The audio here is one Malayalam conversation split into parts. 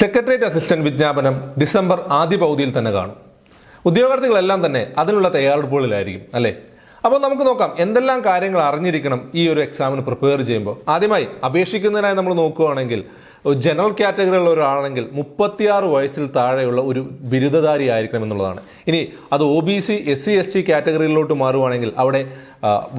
സെക്രട്ടേറിയറ്റ് അസിസ്റ്റന്റ് വിജ്ഞാപനം ഡിസംബർ ആദ്യ പകുതിയിൽ തന്നെ കാണും. ഉദ്യോഗാർത്ഥികളെല്ലാം തന്നെ അതിനുള്ള തയ്യാറെടുപ്പുകളിലായിരിക്കും അല്ലേ? അപ്പോൾ നമുക്ക് നോക്കാം എന്തെല്ലാം കാര്യങ്ങൾ അറിഞ്ഞിരിക്കണം ഈ ഒരു എക്സാമിന് പ്രിപ്പയർ ചെയ്യുമ്പോൾ. ആദ്യമായി അപേക്ഷിക്കുന്നതിനായി നമ്മൾ നോക്കുകയാണെങ്കിൽ ജനറൽ കാറ്റഗറിയുള്ള ഒരാളാണെങ്കിൽ മുപ്പത്തിയാറ് വയസ്സിൽ താഴെയുള്ള ഒരു ബിരുദധാരി ആയിരിക്കണം എന്നുള്ളതാണ്. ഇനി അത് O B C S C S T കാറ്റഗറിയിലോട്ട് മാറുവാണെങ്കിൽ അവിടെ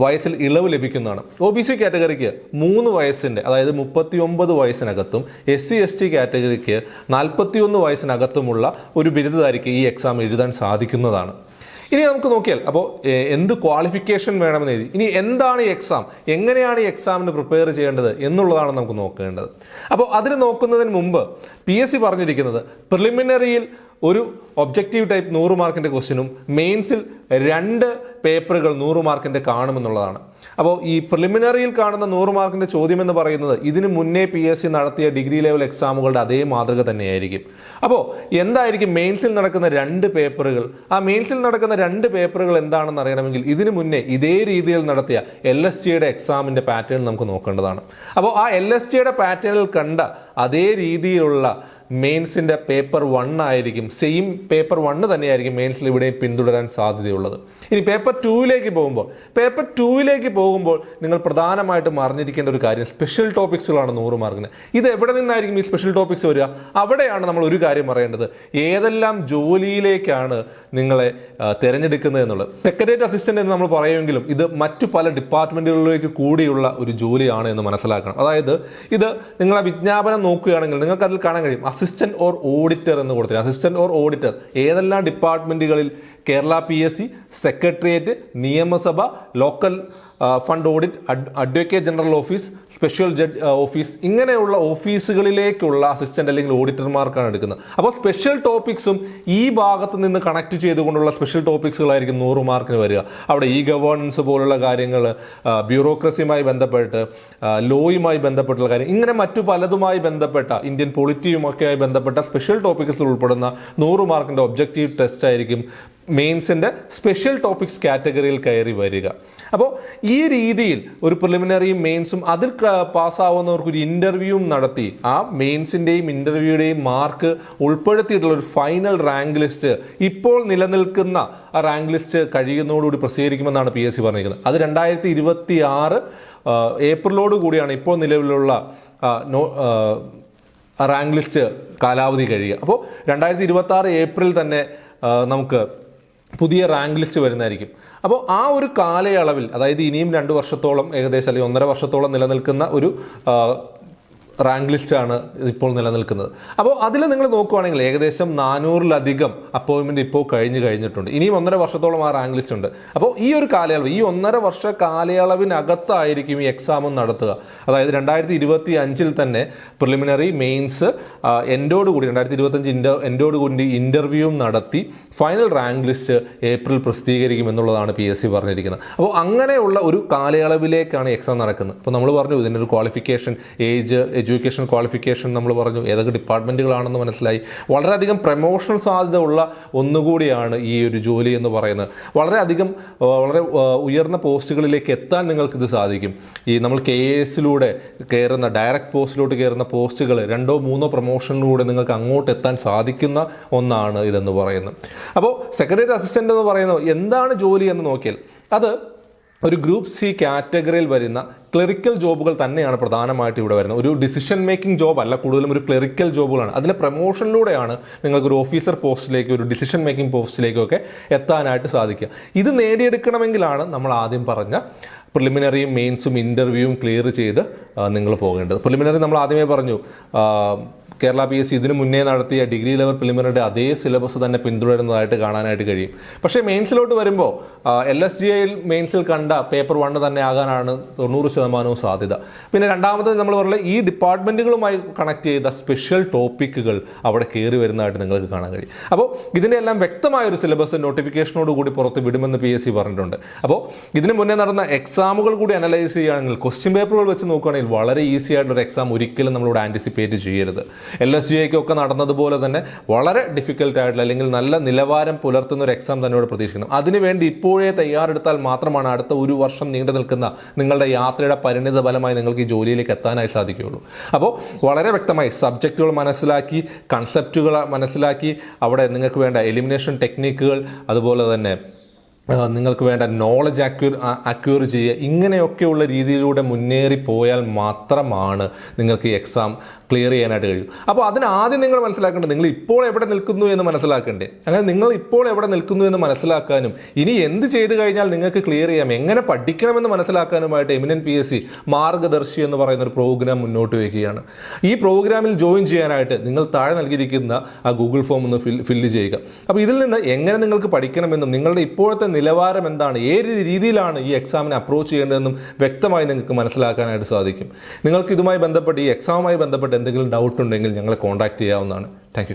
വയസ്സിൽ ഇളവ് ലഭിക്കുന്നതാണ്. ഒ ബി സി കാറ്റഗറിക്ക് മൂന്ന് വയസ്സിന്റെ അതായത് മുപ്പത്തി ഒമ്പത് വയസ്സിനകത്തും എസ് സി എസ് ടി കാറ്റഗറിക്ക് നാൽപ്പത്തിയൊന്ന് വയസ്സിനകത്തുമുള്ള ഒരു ബിരുദധാരിക്ക് ഈ എക്സാം എഴുതാൻ സാധിക്കുന്നതാണ്. ഇനി നമുക്ക് നോക്കിയാൽ അപ്പോൾ എന്ത് ക്വാളിഫിക്കേഷൻ വേണമെന്ന് എഴുതി. ഇനി എന്താണ് ഈ എക്സാം എങ്ങനെയാണ് ഈ എക്സാമിന് പ്രിപ്പയർ ചെയ്യേണ്ടത് എന്നുള്ളതാണ് നമുക്ക് നോക്കേണ്ടത്. അപ്പോൾ അതിന് നോക്കുന്നതിന് മുമ്പ് പി എസ് സി പറഞ്ഞിരിക്കുന്നത് പ്രിലിമിനറിയിൽ ഒരു ഒബ്ജക്റ്റീവ് ടൈപ്പ് നൂറ് മാർക്കിന്റെ ക്വസ്റ്റ്യനും മെയിൻസിൽ രണ്ട് പേപ്പറുകൾ നൂറ് മാർക്കിന്റെ കാണുമെന്നുള്ളതാണ്. അപ്പോൾ ഈ പ്രിലിമിനറിയിൽ കാണുന്ന നൂറ് മാർക്കിന്റെ ചോദ്യം എന്ന് പറയുന്നത് ഇതിനു മുന്നേ പി എസ് സി നടത്തിയ ഡിഗ്രി ലെവൽ എക്സാമുകളുടെ അതേ മാതൃക തന്നെയായിരിക്കും. അപ്പോൾ എന്തായിരിക്കും മെയിൻസിൽ നടക്കുന്ന രണ്ട് പേപ്പറുകൾ ആ മെയിൻസിൽ നടക്കുന്ന രണ്ട് പേപ്പറുകൾ എന്താണെന്ന് അറിയണമെങ്കിൽ ഇതിനു മുന്നേ ഇതേ രീതിയിൽ നടത്തിയ എൽ എസ് ജിയുടെ എക്സാമിന്റെ പാറ്റേൺ നമുക്ക് നോക്കേണ്ടതാണ്. അപ്പോൾ ആ എൽ എസ് ജിയുടെ പാറ്റേണിൽ കണ്ട അതേ രീതിയിലുള്ള മെയിൻസിന്റെ പേപ്പർ വൺ ആയിരിക്കും സെയിം പേപ്പർ വണ്ണ് തന്നെയായിരിക്കും മെയിൻസിൽ ഇവിടെയും പിന്തുടരാൻ സാധ്യതയുള്ളത്. ഇനി പേപ്പർ ടൂവിലേക്ക് പോകുമ്പോൾ പേപ്പർ ടൂവിലേക്ക് പോകുമ്പോൾ നിങ്ങൾ പ്രധാനമായിട്ടും അറിഞ്ഞിരിക്കേണ്ട ഒരു കാര്യം സ്പെഷ്യൽ ടോപ്പിക്സുകളാണ് നൂറ് മാർക്കിന് ഇത് എവിടെ നിന്നായിരിക്കും ഈ സ്പെഷ്യൽ ടോപ്പിക്സ് വരിക? അവിടെയാണ് നമ്മൾ ഒരു കാര്യം പറയേണ്ടത് ഏതെല്ലാം ജോലിയിലേക്കാണ് നിങ്ങളെ തിരഞ്ഞെടുക്കുന്നത് എന്നുള്ളത്. സെക്രട്ടേറിയറ്റ് അസിസ്റ്റന്റ് എന്ന് നമ്മൾ പറയുമെങ്കിലും ഇത് മറ്റു പല ഡിപ്പാർട്ട്മെന്റുകളിലേക്ക് കൂടിയുള്ള ഒരു ജോലിയാണ് എന്ന് മനസ്സിലാക്കണം. അതായത് ഇത് നിങ്ങളെ വിജ്ഞാപനം നോക്കുകയാണെങ്കിൽ നിങ്ങൾക്ക് അതിൽ കാണാൻ കഴിയും. അസിസ്റ്റന്റ് ഓർ ഓഡിറ്റർ എന്ന് കൊടുത്തില്ല അസിസ്റ്റന്റ് ഓർ ഓഡിറ്റർ ഏതെല്ലാം ഡിപ്പാർട്ട്മെന്റുകളിൽ Kerala P S C secretariat നിയമസഭ local fund audit ad advocate general office special judge office ഇങ്ങനെയുള്ള ഓഫീസുകളിലേക്കുള്ള അസിസ്റ്റന്റ് അല്ലെങ്കിൽ ഓഡിറ്റർമാർക്കാണ് എടുക്കുന്നത്. അപ്പോൾ സ്പെഷ്യൽ ടോപ്പിക്സും ഈ ഭാഗത്ത് നിന്ന് കണക്ട് ചെയ്തുകൊണ്ടുള്ള സ്പെഷ്യൽ ടോപ്പിക്സുകളായിരിക്കും നൂറ് മാർക്കിന് വരിക. അവിടെ ഇ ഗവേണൻസ് പോലുള്ള കാര്യങ്ങൾ ബ്യൂറോക്രസിയുമായി ബന്ധപ്പെട്ട് ലോയുമായി ബന്ധപ്പെട്ടുള്ള കാര്യം ഇങ്ങനെ മറ്റു പലതുമായി ബന്ധപ്പെട്ട ഇന്ത്യൻ പൊളിറ്റിയുമൊക്കെയായി ബന്ധപ്പെട്ട സ്പെഷ്യൽ ടോപ്പിക്സിൽ ഉൾപ്പെടുന്ന നൂറ് മാർക്കിന്റെ ഒബ്ജക്റ്റീവ് ടെസ്റ്റ് ആയിരിക്കും മെയിൻസിന്റെ സ്പെഷ്യൽ ടോപ്പിക്സ് കാറ്റഗറിയിൽ കയറി വരിക. അപ്പോൾ ഈ രീതിയിൽ ഒരു പ്രിലിമിനറിയും മെയിൻസും അതിൽ പാസ്സാവുന്നവർക്കൊരു ഇന്റർവ്യൂവും നടത്തി. ആ മെയിൻസിന്റെയും ഇന്റർവ്യൂയുടെയും മാർക്ക് ഉൾപ്പെടുത്തിയിട്ടുള്ള ഒരു ഫൈനൽ റാങ്ക് ലിസ്റ്റ് ഇപ്പോൾ നിലനിൽക്കുന്ന ആ റാങ്ക് ലിസ്റ്റ് കഴിയുന്നതോടുകൂടി പ്രസിദ്ധീകരിക്കുമെന്നാണ് പി എസ് സി പറഞ്ഞിരിക്കുന്നത്. അത് രണ്ടായിരത്തി ഇരുപത്തി ആറ് ഏപ്രിലോട് കൂടിയാണ് ഇപ്പോൾ നിലവിലുള്ള റാങ്ക് ലിസ്റ്റ് കാലാവധി കഴിയുക. അപ്പോൾ രണ്ടായിരത്തി ഇരുപത്തി ആറ് ഏപ്രിൽ തന്നെ നമുക്ക് പുതിയ റാങ്ക് ലിസ്റ്റ് വരുന്നതായിരിക്കും. അപ്പോൾ ആ ഒരു കാലയളവിൽ അതായത് ഇനിയും രണ്ട് വർഷത്തോളം ഏകദേശം അല്ലെങ്കിൽ ഒന്നര വർഷത്തോളം നിലനിൽക്കുന്ന ഒരു റാങ്ക് ലിസ്റ്റാണ് ഇപ്പോൾ നിലനിൽക്കുന്നത്. അപ്പോൾ അതിൽ നിങ്ങൾ നോക്കുവാണെങ്കിൽ ഏകദേശം നാനൂറിലധികം അപ്പോയിൻമെന്റ് ഇപ്പോൾ കഴിഞ്ഞ് കഴിഞ്ഞിട്ടുണ്ട്. ഇനിയും ഒന്നര വർഷത്തോളം ആ റാങ്ക് ലിസ്റ്റ് ഉണ്ട്. അപ്പോൾ ഈ ഒരു കാലയളവ് ഈ ഒന്നര വർഷ കാലയളവിനകത്തായിരിക്കും ഈ എക്സാമും നടത്തുക. അതായത് രണ്ടായിരത്തി ഇരുപത്തി അഞ്ചിൽ തന്നെ പ്രിലിമിനറി മെയിൻസ് എൻഡോട് കൂടി രണ്ടായിരത്തി ഇരുപത്തഞ്ച് ഇൻഡോ എൻഡോട് കൂടി ഇന്റർവ്യൂവും നടത്തി ഫൈനൽ റാങ്ക് ലിസ്റ്റ് ഏപ്രിൽ പ്രസിദ്ധീകരിക്കും എന്നുള്ളതാണ് പി എസ് സി പറഞ്ഞിരിക്കുന്നത്. അപ്പോൾ അങ്ങനെയുള്ള ഒരു കാലയളവിലേക്കാണ് എക്സാം നടക്കുന്നത്. അപ്പോൾ നമ്മൾ പറഞ്ഞു ഇതിന്റെ ഒരു ക്വാളിഫിക്കേഷൻ ഏജ് ക്വാളിഫിക്കേഷൻ നമ്മൾ പറഞ്ഞു ഏതൊക്കെ ഡിപ്പാർട്ട്മെന്റുകളാണെന്ന് മനസ്സിലായി. വളരെയധികം പ്രമോഷണൽ സാധ്യത ഉള്ള ഒന്നുകൂടിയാണ് ഈ ഒരു ജോലി എന്ന് പറയുന്നത്. വളരെയധികം വളരെ ഉയർന്ന പോസ്റ്റുകളിലേക്ക് എത്താൻ നിങ്ങൾക്കിത് സാധിക്കും. ഈ നമ്മൾ കെ എസിലൂടെ കയറുന്ന ഡയറക്റ്റ് പോസ്റ്റിലോട്ട് കയറുന്ന പോസ്റ്റുകൾ രണ്ടോ മൂന്നോ പ്രൊമോഷനിലൂടെ നിങ്ങൾക്ക് അങ്ങോട്ട് എത്താൻ സാധിക്കുന്ന ഒന്നാണ് ഇതെന്ന് പറയുന്നത്. അപ്പോൾ സെക്രട്ടറി അസിസ്റ്റന്റ് എന്ന് പറയുന്നത് എന്താണ് ജോലി എന്ന് നോക്കിയാൽ അത് ഒരു ഗ്രൂപ്പ് സി കാറ്റഗറിയിൽ വരുന്ന ക്ലറിക്കൽ ജോബുകൾ തന്നെയാണ് പ്രധാനമായിട്ട് ഇവിടെ വരുന്നത്. ഒരു ഡിസിഷൻ മേക്കിംഗ് ജോബ് അല്ല കൂടുതലും ഒരു ക്ലറിക്കൽ ജോബുകളാണ് അതിന്റെ പ്രൊമോഷനിലൂടെയാണ് നിങ്ങൾക്ക് ഒരു ഓഫീസർ പോസ്റ്റിലേക്കോ ഒരു ഡിസിഷൻ മേക്കിംഗ് പോസ്റ്റിലേക്കൊക്കെ എത്താനായിട്ട് സാധിക്കുക. ഇത് നേടിയെടുക്കണമെങ്കിലാണ് നമ്മൾ ആദ്യം പറഞ്ഞ പ്രിലിമിനറിയും മെയിൻസും ഇന്റർവ്യൂവും ക്ലിയർ ചെയ്ത് നിങ്ങൾ പോകേണ്ടത്. പ്രിലിമിനറി നമ്മൾ ആദ്യമേ പറഞ്ഞു കേരള പി എസ് സി ഇതിനു മുന്നേ നടത്തിയ ഡിഗ്രി ലെവൽ പ്രിലിമിനറിയുടെ അതേ സിലബസ് തന്നെ പിന്തുടരുന്നതായിട്ട് കാണാനായിട്ട് കഴിയും. പക്ഷേ മെയിൻസിലോട്ട് വരുമ്പോൾ എൽ എസ് ജി ഐയിൽ മെയിൻസിൽ കണ്ട പേപ്പർ വണ്ണ് തന്നെ ആകാനാണ് തൊണ്ണൂറ് ശതമാനവും സാധ്യത. പിന്നെ രണ്ടാമത് നമ്മൾ പറഞ്ഞ ഈ ഡിപ്പാർട്ട്മെന്റുകളുമായി കണക്ട് ചെയ്ത സ്പെഷ്യൽ ടോപ്പിക്കുകൾ അവിടെ കയറി വരുന്നതായിട്ട് നിങ്ങൾക്ക് കാണാൻ കഴിയും. അപ്പോൾ ഇതിന്റെ എല്ലാം വ്യക്തമായ ഒരു സിലബസ് നോട്ടിഫിക്കേഷനോട് കൂടി പുറത്ത് വിടുമെന്ന് പി എസ് സി പറഞ്ഞിട്ടുണ്ട്. അപ്പോൾ ഇതിനു മുന്നേ നടന്ന എക്സാം എക്സാമുകൾ കൂടി അനലൈസ് ചെയ്യുകയാണെങ്കിൽ ക്വസ്റ്റ്യൻ പേപ്പറുകൾ വെച്ച് നോക്കുകയാണെങ്കിൽ വളരെ ഈസി ആയിട്ടുള്ള എക്സാം ഒരിക്കലും നമ്മളിവിടെ ആന്റിസിപ്പേറ്റ് ചെയ്യരുത്. എൽ എസ് ജി ഒക്കെ നടന്നതുപോലെ തന്നെ വളരെ ഡിഫിക്കൽട്ട് ആയിട്ടുള്ള അല്ലെങ്കിൽ നല്ല നിലവാരം പുലർത്തുന്ന ഒരു എക്സാം തന്നെ ഇവിടെ പ്രതീക്ഷിക്കണം അതിനുവേണ്ടി ഇപ്പോഴേ തയ്യാറെടുത്താൽ മാത്രമാണ് അടുത്ത ഒരു വർഷം നീണ്ടു നിൽക്കുന്ന നിങ്ങളുടെ യാത്രയുടെ പരിണിത ഫലമായി നിങ്ങൾക്ക് ഈ ജോലിയിലേക്ക് എത്താനായി സാധിക്കുകയുള്ളൂ. അപ്പോൾ വളരെ വ്യക്തമായി സബ്ജക്റ്റുകൾ മനസ്സിലാക്കി കൺസെപ്റ്റുകൾ മനസ്സിലാക്കി അവിടെ നിങ്ങൾക്ക് വേണ്ട എലിമിനേഷൻ ടെക്നിക്കുകൾ അതുപോലെ തന്നെ നിങ്ങൾക്ക് വേണ്ട നോളജ് അക്യൂർ അക്യൂർ ചെയ്യുക. ഇങ്ങനെയൊക്കെയുള്ള രീതിയിലൂടെ മുന്നേറി പോയാൽ മാത്രമാണ് നിങ്ങൾക്ക് ഈ എക്സാം ക്ലിയർ ചെയ്യാനായിട്ട് കഴിയും. അപ്പോൾ അതിന് ആദ്യം നിങ്ങൾ മനസ്സിലാക്കേണ്ടത് നിങ്ങൾ ഇപ്പോൾ എവിടെ നിൽക്കുന്നു എന്ന് മനസ്സിലാക്കണ്ടേ. അങ്ങനെ നിങ്ങൾ ഇപ്പോൾ എവിടെ നിൽക്കുന്നു എന്ന് മനസ്സിലാക്കാനും ഇനി എന്ത് ചെയ്തു കഴിഞ്ഞാൽ നിങ്ങൾക്ക് ക്ലിയർ ചെയ്യാം എങ്ങനെ പഠിക്കണമെന്ന് മനസ്സിലാക്കാനുമായിട്ട് eminent P S C Margadarshi എന്ന് പറയുന്ന ഒരു പ്രോഗ്രാം മുന്നോട്ട് വയ്ക്കുകയാണ്. ഈ പ്രോഗ്രാമിൽ ജോയിൻ ചെയ്യാനായിട്ട് നിങ്ങൾ താഴെ നൽകിയിരിക്കുന്ന ആ ഗൂഗിൾ ഫോം ഒന്ന് ഫിൽ ഫില്ല് ചെയ്യുക. അപ്പോൾ ഇതിൽ നിന്ന് എങ്ങനെ നിങ്ങൾക്ക് പഠിക്കണമെന്നും നിങ്ങളുടെ ഇപ്പോഴത്തെ നിലവാരം എന്താണ് ഏത് രീതിയിലാണ് ഈ എക്സാമിനെ അപ്രോച്ച് ചെയ്യേണ്ടതെന്നും വ്യക്തമായി നിങ്ങൾക്ക് മനസ്സിലാക്കാനായിട്ട് സാധിക്കും. നിങ്ങൾക്ക് ഇതുമായി ബന്ധപ്പെട്ട് ഈ എക്സാമുമായി ബന്ധപ്പെട്ട് എന്തെങ്കിലും ഡൗട്ട് ഉണ്ടെങ്കിൽ ഞങ്ങളെ കോൺടാക്റ്റ് ചെയ്യാവുന്നതാണ്. താങ്ക്